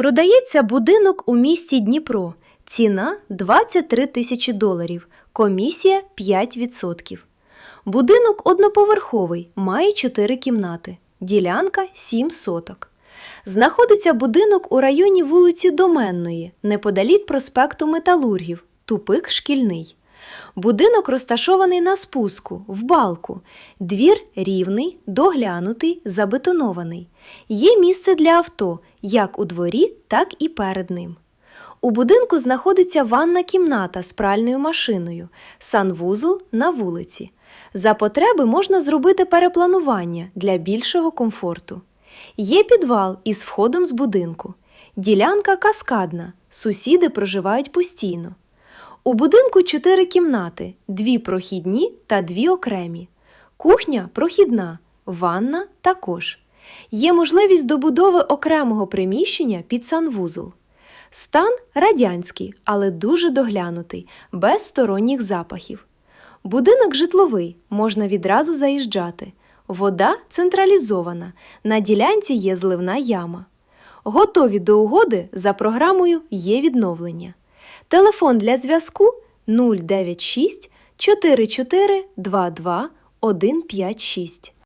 Продається будинок у місті Дніпро. Ціна 23 тисячі доларів. Комісія 5%. Будинок одноповерховий, має 4 кімнати. Ділянка 7 соток. Знаходиться будинок у районі вулиці Доменної, неподалік проспекту Металургів, тупик шкільний. Будинок розташований на спуску, в балку. Двір рівний, доглянутий, забетонований. Є місце для авто як у дворі, так і перед ним. У будинку знаходиться ванна кімната з пральною машиною, санвузол на вулиці. За потреби можна зробити перепланування для більшого комфорту. Є підвал із входом з будинку. Ділянка каскадна, сусіди проживають постійно. У будинку чотири кімнати, дві прохідні та дві окремі. Кухня прохідна, ванна також. Є можливість добудови окремого приміщення під санвузол. Стан радянський, але дуже доглянутий, без сторонніх запахів. Будинок житловий, можна відразу заїжджати. Вода централізована, на ділянці є зливна яма. Готові до угоди за програмою є відновлення. Телефон для зв'язку 096 44 22 156.